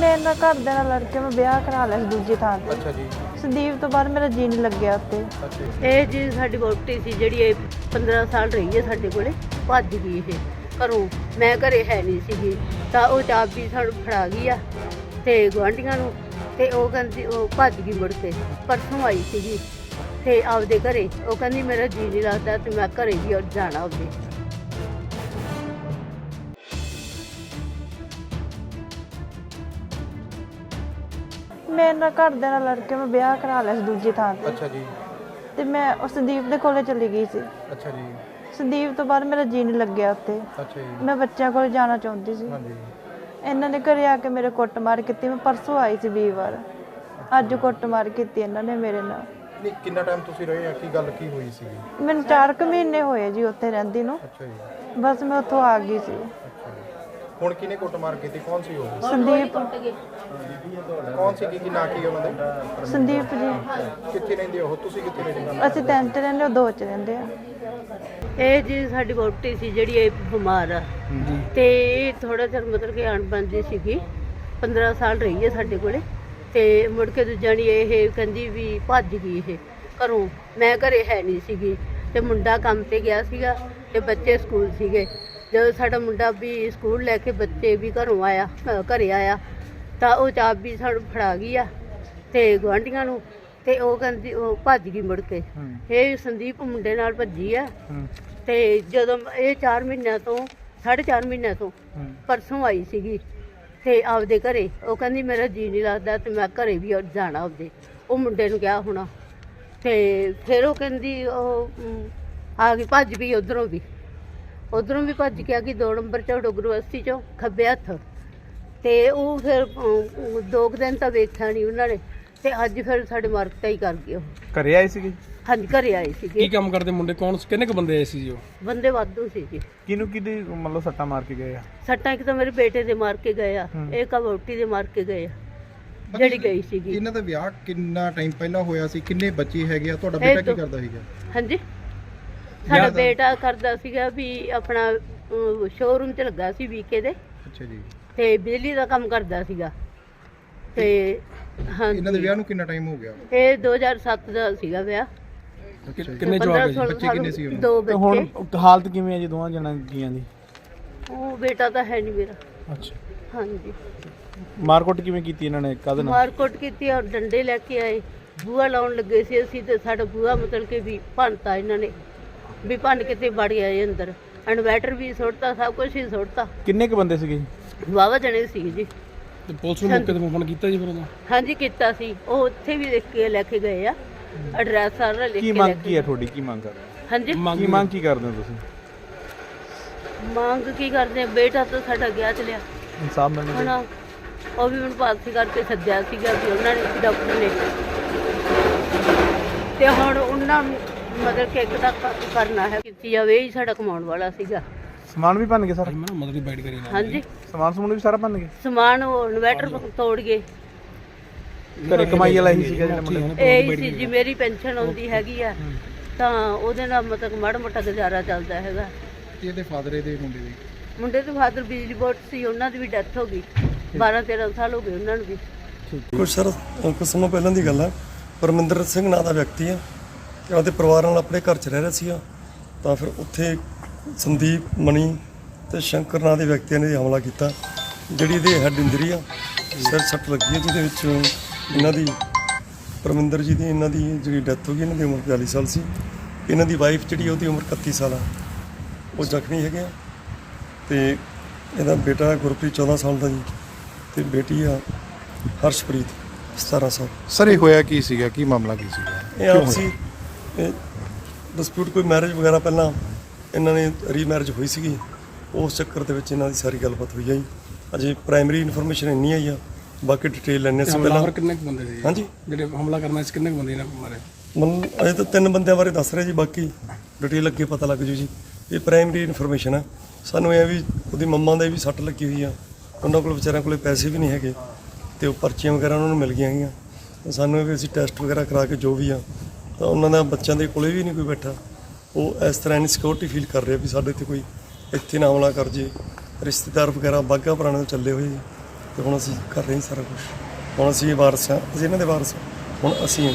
ਮੇਰੇ ਨਾਲ ਘਰਦਿਆਂ ਨਾਲ ਲੜ ਕੇ ਮੈਂ ਵਿਆਹ ਕਰਾ ਲਿਆ ਸੀ ਦੂਜੀ ਥਾਂ ਤੇ। ਅੱਛਾ ਜੀ। ਸੰਦੀਪ ਤੋਂ ਬਾਅਦ ਮੇਰਾ ਜੀ ਨਹੀਂ ਲੱਗਿਆ ਉੱਤੇ ਅੱਛਾ ਜੀ। ਇਹ ਜੀ ਸਾਡੀ ਵੋਟੀ ਸੀ ਜਿਹੜੀ ਇਹ 15 ਸਾਲ ਰਹੀ ਹੈ ਸਾਡੇ ਕੋਲੇ ਭੱਜ ਗਈ ਇਹ ਘਰੋਂ। ਮੈਂ ਘਰੇ ਹੈ ਨਹੀਂ ਸੀਗੀ। ਤਾਂ ਉਹ ਚਾਬੀ ਸਾਨੂੰ ਫੜਾ ਗਈ ਆ ਤੇ ਗੁਆਂਢੀਆਂ ਨੂੰ ਤੇ ਉਹ ਕਹਿੰਦੀ ਉਹ ਭੱਜ ਗਈ ਮੁੜ ਕੇ ਪਰਸੋਂ ਆਈ ਸੀਗੀ ਤੇ ਆਪਦੇ ਘਰੇ। ਉਹ ਕਹਿੰਦੀ ਮੇਰਾ ਜੀ ਨਹੀਂ ਲੱਗਦਾ ਤੇ ਮੈਂ ਘਰੇ ਵੀ ਜਾਣਾ ਉਹਦੇ। ਮੇਰੇ ਨਾਲ ਘਰਦਿਆਂ ਨਾਲ ਲੜ ਕੇ ਮੈਂ ਵਿਆਹ ਕਰਾ ਲਿਆ ਸੀ ਦੂਜੀ ਥਾਂ ਤੇ। ਅੱਛਾ ਜੀ। ਤੇ ਮੈਂ ਉਹ ਸੰਦੀਪ ਦੇ ਕੋਲੇ ਚਲੀ ਗਈ ਸੀ। ਅੱਛਾ ਜੀ। ਸੰਦੀਪ ਤੋਂ ਬਾਅਦ ਮੇਰਾ ਜੀ ਨਹੀਂ ਲੱਗਿਆ ਉੱਤੇ ਅੱਛਾ ਜੀ। ਮੈਂ ਬੱਚਿਆਂ ਕੋਲ ਜਾਣਾ ਚਾਹੁੰਦੀ ਸੀ। ਹਾਂਜੀ। ਇਹਨਾਂ ਨੇ ਘਰੇ ਆ ਕੇ ਮੇਰੇ ਕੁੱਟਮਾਰ ਕੀਤੀ। ਮੈਂ ਪਰਸੋਂ ਆਈ ਸੀ ਵੀਰਵਾਰ ਅੱਜ ਕੁੱਟਮਾਰ ਕੀਤੀ ਇਹਨਾਂ ਨੇ ਮੇਰੇ ਨਾਲ। ਨਹੀਂ ਕਿੰਨਾ ਟਾਈਮ ਤੁਸੀਂ ਰਹੇ ਆ? ਕੀ ਗੱਲ ਕੀ ਹੋਈ ਸੀਗੀ? ਮੈਨੂੰ 4 ਕੁ ਮਹੀਨੇ ਹੋਏ ਜੀ ਉੱਥੇ ਰਹਿੰਦੀ ਨੂੰ। ਅੱਛਾ ਜੀ। ਬਸ ਮੈਂ ਉੱਥੋਂ ਆ ਗਈ ਸੀ। ਹੁਣ ਕਿਹਨੇ ਕੁੱਟਮਾਰ ਕੀਤੀ? ਕੌਣ ਸੀ ਉਹ? ਸੰਦੀਪ। ਕੌਣ ਸੀ? ਕੀ ਕੀ ਨਾਂ ਕੀ ਉਹਨਾਂ ਦੇ? ਸੰਦੀਪ ਜੀ। ਕਿੱਥੇ ਰਹਿੰਦੇ ਉਹ? ਤੁਸੀਂ ਕਿੱਥੇ ਰਹਿੰਦੇ? ਹੋ ਅਸੀਂ ਤਿੰਨ ਚ ਰਹਿੰਦੇ ਉਹ ਦੋ ਚ ਰਹਿੰਦੇ ਆ। ਇਹ ਜੀ ਸਾਡੀ ਵੋਟੀ ਸੀ ਜਿਹੜੀ ਇਹ ਬਿਮਾਰ ਆ। ਤੇ ਇਹ ਥੋੜਾ ਚਿਰ ਮਤਲਬ ਕਿ ਅਣਬੰਦੀ ਸੀਗੀ। 15 ਸਾਲ ਰਹੀ ਹੈ ਸਾਡੇ ਕੋਲੇ। ਤੇ ਮੁੜ ਕੇ ਦੂਜਾਣੀ ਇਹ ਕਹਿੰਦੀ ਵੀ ਭੱਜ ਗਈ ਇਹ ਘਰੋਂ। ਮੈਂ ਘਰੇ ਹੈ ਨਹੀਂ ਸੀਗੀ। ਤੇ ਮੁੰਡਾ ਕੰਮ ਤੇ ਗਿਆ ਸੀਗਾ ਤੇ ਬੱਚੇ ਸਕੂਲ ਸੀਗੇ। ਜਦੋਂ ਸਾਡਾ ਮੁੰਡਾ ਵੀ ਸਕੂਲ ਲੈ ਕੇ ਬੱਚੇ ਵੀ ਘਰੋਂ ਆਇਆ ਘਰੇ ਆਇਆ ਤਾਂ ਉਹ ਚਾਬੀ ਸਾਨੂੰ ਫੜਾ ਗਈ ਆ ਤੇ ਗੁਆਂਢੀਆਂ ਨੂੰ ਤੇ ਉਹ ਕਹਿੰਦੀ ਉਹ ਭੱਜ ਗਈ ਮੁੜ ਕੇ। ਇਹ ਸੰਦੀਪ ਮੁੰਡੇ ਨਾਲ ਭੱਜੀ ਆ। ਤੇ ਜਦੋਂ ਇਹ 4 ਮਹੀਨਿਆਂ ਤੋਂ 4.5 ਮਹੀਨਿਆਂ ਤੋਂ ਪਰਸੋਂ ਆਈ ਸੀਗੀ ਤੇ ਆਪਦੇ ਘਰੇ। ਉਹ ਕਹਿੰਦੀ ਮੇਰਾ ਜੀ ਨਹੀਂ ਲੱਗਦਾ ਤੇ ਮੈਂ ਘਰੇ ਵੀ ਜਾਣਾ ਆਪਦੇ। ਉਹ ਮੁੰਡੇ ਨੂੰ ਕਿਹਾ ਹੋਣਾ। ਤੇ ਫਿਰ ਉਹ ਕਹਿੰਦੀ ਉਹ ਆ ਗਈ ਭੱਜ ਵੀ ਉਧਰੋਂ ਵੀ। ਉਧਰੋਂ ਵੀ ਭੱਜ ਕੇ ਆ ਗਈ 2 ਨੰਬਰ ਚੋਂ ਡੋਗਰਵਸਤੀ ਚੋਂ ਖੱਬੇ ਹੱਥ। ਤੇ ਉਹ ਫਿਰ ਅਮ, ਦੋ ਕੁ ਦਿਨ ਤਾਂ ਵੇਖਿਆ ਨਹੀਂ ਉਹਨਾਂ ਨੇ ਤੇ ਅੱਜ ਫਿਰ ਸਾਡੇ ਮਾਰਕਟਾ ਹੀ ਕਰ ਗਏ ਉਹ। ਘਰੇ ਆਏ ਸੀਗੇ? ਹਾਂਜੀ ਘਰੇ ਆਏ ਕੀ ਸੀਗੇ ਕੰਮ ਕਰਦੇ ਮੁੰਡੇ? ਕੌਣ ਕਿੰਨੇ ਕੁ ਬੰਦੇ ਆਏ ਸੀ ਜੀ ਉਹ? ਬੰਦੇ ਵਾਧੂ ਸੀ ਜੀ ਕਿਹਨੂੰ ਕਿਹਦੀ ਮਤਲਬ ਸੱਟਾਂ ਮਾਰ ਕੇ ਗਏ ਆ? ਸੱਟਾਂ ਇੱਕ ਤਾਂ ਮੇਰੇ ਬੇਟੇ ਦੇ ਮਾਰ ਕੇ ਗਏ ਆ ਇੱਕ ਆ ਵਹੁਟੀ ਦੇ ਮਾਰ ਕੇ ਗਏ ਆ ਜਿਹੜੀ ਗਈ ਸੀਗੀ। ਇਹਨਾਂ ਦਾ ਵਿਆਹ ਕਿੰਨਾ ਟਾਈਮ ਪਹਿਲਾਂ ਹੋਇਆ ਸੀ? ਕਿੰਨੇ ਬੱਚੇ ਹੈਗੇ ਆ? ਤੁਹਾਡਾ ਇਹ ਬੇਟਾ ਕੀ ਦੋ- ਕਰਦਾ ਸੀਗਾ? ਹਾਂਜੀ? ਸਾਡਾ ਬੇਟਾ ਕਰਦਾ ਸੀਗਾ ਵੀ ਆਪਣਾ ਸ਼ੋਰੂਮ 'ਚ ਲੱਗਾ ਸੀ ਵੀਕੇ ਦੇ। ਅੱਛਾ ਜੀ। ਤੇ ਬਿਜਲੀ ਦਾ ਕੰਮ ਕਰਦਾ ਸੀਗਾ। ਤੇ ਇਹਨਾਂ ਦੇ ਵਿਆਹ ਨੂੰ ਕਿੰਨਾ ਟਾਈਮ ਹੋ ਗਿਆ? ਇਹ 2007 ਦਾ ਸੀਗਾ ਵਿਆਹ। ਕਿੰਨੇ ਜਵਾਬ ਹੈ ਬੱਚੇ ਕਿੰਨੇ ਸੀ ਉਹਨਾਂ? ਦੋ ਤੇ ਹੁਣ ਬੱਚੇ ਹਾਲਤ ਕਿਵੇਂ ਹੈ ਜੀ ਦੋਵਾਂ ਜਣਾਂ ਜੀਆਂ ਦੀ? ਉਹ ਬੇਟਾ ਤਾਂ ਹੈ ਨਹੀਂ ਮੇਰਾ। ਅੱਛਾ। ਹਾਂਜੀ। ਮਾਰਕੁੱਟ ਕਿਵੇਂ ਕੀਤੀ ਇਹਨਾਂ ਨੇ? ਕਦ ਨਾਲ? ਮਾਰਕੁੱਟ ਕੀਤੀ ਔਰ ਡੰਡੇ ਲੈ ਕੇ ਆਏ। ਬੂਆ ਲਾਉਣ ਲੱਗੇ ਸੀ ਅਸੀਂ ਤੇ ਸਾਡਾ ਬੂਆ ਮਤਲਬ ਕਿ ਵੀ ਭੰਨਤਾ ਇਹਨਾਂ ਨੇ। ਵੀ ਭੰਨ ਕੇ ਤੇ ਵੜ ਆਏ ਅੰਦਰ। ਇਨਵੈਟਰ ਵੀ ਸੁੱਟਤਾ ਸਭ ਕੁਝ ਹੀ ਸੁੱਟਤਾ। ਕਿੰਨੇ ਕ ਬੰਦੇ ਸੀਗੇ? ਵਾਵਾ ਜਣੇ ਸੀ ਜੀ। ਤੇ ਪੁਲਿਸ ਨੂੰ ਮੌਕੇ ਤੇ ਫੋਨ ਕੀਤਾ ਜੀ ਫਿਰ ਉਹਦਾ? ਹਾਂਜੀ ਕੀਤਾ ਸੀ। ਉਹ ਉੱਥੇ ਵੀ ਲਿਖ ਕੇ ਲੈ ਕੇ ਗਏ ਆ। ਐਡਰੈਸ ਸਾਰਾ ਲਿਖ ਕੀ ਕੇ ਮੰਗ ਲੈ ਕੀ ਕੇ ਹੈ ਤੁਹਾਡੀ? ਕੀ ਮੰਗ ਕਰਦੇ ਹਾਂਜੀ। ਕੀ ਮੰਗ ਕੀ ਕਰਦੇ ਹੋ ਤੁਸੀਂ? ਮੰਗ ਕੀ ਕਰਦੇ ਆ? ਬੇਟਾ ਤਾਂ ਸਾਡਾ ਗਿਆ ਚਲਿਆ। ਇਨਸਾਫ ਮਿਲਣਾ ਚਾਹੀਦਾ। ਉਹ ਵੀ ਮੈਨੂੰ ਪਾਲਸੀ ਕਰਕੇ ਸੱਦਿਆ ਸੀਗਾ ਵੀ ਉਹਨਾਂ ਨੇ ਡਾਕਟਰ ਨੇ। ਤੇ ਹੁਣ ਉਹਨਾਂ ਨੂੰ ਮਤਲਬ ਕਿ ਇੱਕ ਤਾਂ ਕ- ਕਰਨਾ ਹੈ ਕੀਤੀ ਜਾਵੇ ਇਹ ਹੀ ਸਾਡਾ ਕਮਾਉਣ ਵਾਲਾ ਸੀਗਾ। ਸਮਾਨ ਵੀ ਭੰਨ ਗਏ ਸਾਰਾ? ਮੈਂ ਨਾ ਮਦਦ ਦੀ ਬਾਈਟ ਕਰੀ ਨਾ ਹਾਂਜੀ। ਸਮਾਨ ਸਮੂਨ ਵੀ ਸਾਰਾ ਭੰਨ ਗਏ? ਸਮਾਨ ਉਹ ਇਨਵੈਟਰ ਤੋੜ ਗਏ। ਘਰੇ ਕਮਾਈ ਵਾਲਾ ਹੀ ਸੀਗਾ ਜਿਹੜਾ ਮੁੰਡਾ। ਇਹ ਹੀ ਸੀ ਜੀ ਮੇਰੀ ਪੈਨਸ਼ਨ ਆਉਂਦੀ ਹੈਗੀ ਆ ਤਾਂ ਉਹਦੇ ਨਾਲ ਮਤਲਬ ਮਾੜਾ ਮੋਟਾ ਗੁਜ਼ਾਰਾ ਚੱਲਦਾ ਹੈਗਾ। ਇਹਦੇ ਫਾਦਰ ਇਹਦੇ ਮੁੰਡੇ ਦੇ? ਮੁੰਡੇ ਦੇ ਫਾਦਰ ਬਿਜਲੀ ਬੋਰਡ ਸੀ ਉਹਨਾਂ ਦੀ ਵੀ ਡੈਥ ਹੋ ਗਈ। 12 13 ਸਾਲ ਹੋ ਗਏ ਉਹਨਾਂ ਨੂੰ ਵੀ। ਕੁਝ ਸਰ ਕੁਝ ਸਮਾਂ ਪਹਿਲਾਂ ਦੀ ਗੱਲ ਹੈ। ਪਰਮਿੰਦਰ ਸਿੰਘ ਨਾਂ ਦਾ ਵਿਅਕਤੀ ਹੈ। ਤੇ ਉਹਦੇ ਪਰਿਵਾਰ ਨਾਲ ਆਪਣੇ ਘਰ 'ਚ ਰਹਿ ਰਿਹਾ ਸੀਗਾ ਤਾਂ ਫਿਰ ਉੱਥੇ ਸੰਦੀਪ ਮਣੀ ਤੇ ਸ਼ੰਕਰ ਨਾਂ ਦੇ ਵਿਅਕਤੀਆਂ ਨੇ ਹਮਲਾ ਕੀਤਾ ਜਿਹੜੀ ਇਹਦੇ ਹੈਡ ਇੰਜਰੀ ਆ ਸਿਰ ਸੱਟ ਲੱਗੀ ਹੈ ਜਿਹਦੇ ਵਿੱਚ ਇਹਨਾਂ ਦੀ ਪਰਮਿੰਦਰ ਜੀ ਦੀ ਇਹਨਾਂ ਦੀ ਜਿਹੜੀ ਡੈਥ ਹੋ ਗਈ ਇਹਨਾਂ ਦੀ ਉਮਰ 42 ਸਾਲ ਸੀ। ਇਹਨਾਂ ਦੀ ਵਾਈਫ ਜਿਹੜੀ ਉਹਦੀ ਉਮਰ 31 ਸਾਲ ਆ। ਉਹ ਜ਼ਖਮੀ ਹੈਗੇ ਆ। ਤੇ ਇਹਦਾ ਬੇਟਾ ਗੁਰਪ੍ਰੀਤ 14 ਸਾਲ ਦਾ ਜੀ ਤੇ ਬੇਟੀ ਆ ਹਰਸ਼ਪ੍ਰੀਤ 17 ਸਾਲ। ਸਰ ਇਹ ਹੋਇਆ ਕੀ ਸੀਗਾ? ਕੀ ਮਾਮਲਾ ਕੀ ਸੀਗਾ? ਇਹ ਆਪਸੀ ਡਿਸਪਿਊਟ ਕੋਈ ਮੈਰਿਜ ਵਗੈਰਾ ਪਹਿਲਾਂ ਇਹਨਾਂ ਨੇ ਰੀਮੈਰਿਜ ਹੋਈ ਸੀਗੀ। ਉਸ ਚੱਕਰ ਦੇ ਵਿੱਚ ਇਹਨਾਂ ਦੀ ਸਾਰੀ ਗੱਲਬਾਤ ਹੋਈ ਆ ਜੀ। ਅਜੇ ਪ੍ਰਾਇਮਰੀ ਇਨਫੋਰਮੇਸ਼ਨ ਇੰਨੀ ਆਈ ਆ ਬਾਕੀ ਡਿਟੇਲ ਲੈਣੇ ਸੀ ਹਮਲਾਵਰ ਪਹਿਲਾਂ। ਕਿੰਨੇ ਕੁ ਬੰਦੇ ਸੀ? ਹਾਂਜੀ। ਜਿਹੜੇ ਹਮਲਾ ਕਰਨਾ ਸੀ ਕਿੰਨੇ ਕੁ ਬੰਦੇ ਇਹਨਾਂ ਮਾਰੇ? ਮਨ ਅਜੇ ਤਾਂ ਤਿੰਨ ਬੰਦਿਆਂ ਬਾਰੇ ਦੱਸ ਰਹੇ ਜੀ ਬਾਕੀ ਡਿਟੇਲ ਅੱਗੇ ਪਤਾ ਲੱਗ ਜੂ ਜੀ। ਇਹ ਪ੍ਰਾਇਮਰੀ ਇਨਫੋਰਮੇਸ਼ਨ ਆ। ਸਾਨੂੰ ਇਹ ਵੀ ਉਹਦੀ ਮੰਮਾ ਦੇ ਵੀ ਸੱਟ ਲੱਗੀ ਹੋਈ ਆ। ਉਹਨਾਂ ਕੋਲ ਵਿਚਾਰਿਆਂ ਕੋਲੇ ਪੈਸੇ ਵੀ ਨਹੀਂ ਹੈਗੇ ਤੇ ਉਹ ਪਰਚੀਆਂ ਵਗੈਰਾ ਉਹਨਾਂ ਨੂੰ ਮਿਲ ਗਈਆਂ ਹੈਗੀਆਂ। ਸਾਨੂੰ ਇਹ ਵੀ ਅਸੀਂ ਟੈਸਟ ਵਗੈਰਾ ਕਰਾ ਕੇ ਜੋ ਵੀ ਆ ਤਾਂ ਉਹਨਾਂ ਦਾ ਬੱਚਿਆਂ ਦੇ ਕੋਲੇ ਵੀ ਨਹੀਂ ਕੋਈ ਬੈਠਾ। ਉਹ ਇਸ ਤਰ੍ਹਾਂ ਇਨਸਿਕਿਉਰਿਟੀ ਫੀਲ ਕਰ ਰਿਹਾ ਵੀ ਸਾਡੇ ਤੇ ਕੋਈ ਇੱਥੇ ਨਾ ਹਮਲਾ ਕਰ ਜੇ। ਰਿਸ਼ਤੇਦਾਰ ਵਗੈਰਾ ਬਾਗਾ ਪੁਰਾਣੇ ਤੋਂ ਚੱਲੇ ਹੋਏ। ਜੀ ਤੇ ਹੁਣ ਅਸੀਂ ਕਰ ਰਹੇ ਹਾਂ ਸਾਰਾ ਕੁਝ ਹੁਣ ਅਸੀਂ ਵਾਰਸ ਹਾਂ, ਅਸੀਂ ਇਹਨਾਂ ਦੇ ਵਾਰਸ ਹੁਣ ਅਸੀਂ ਹਾਂ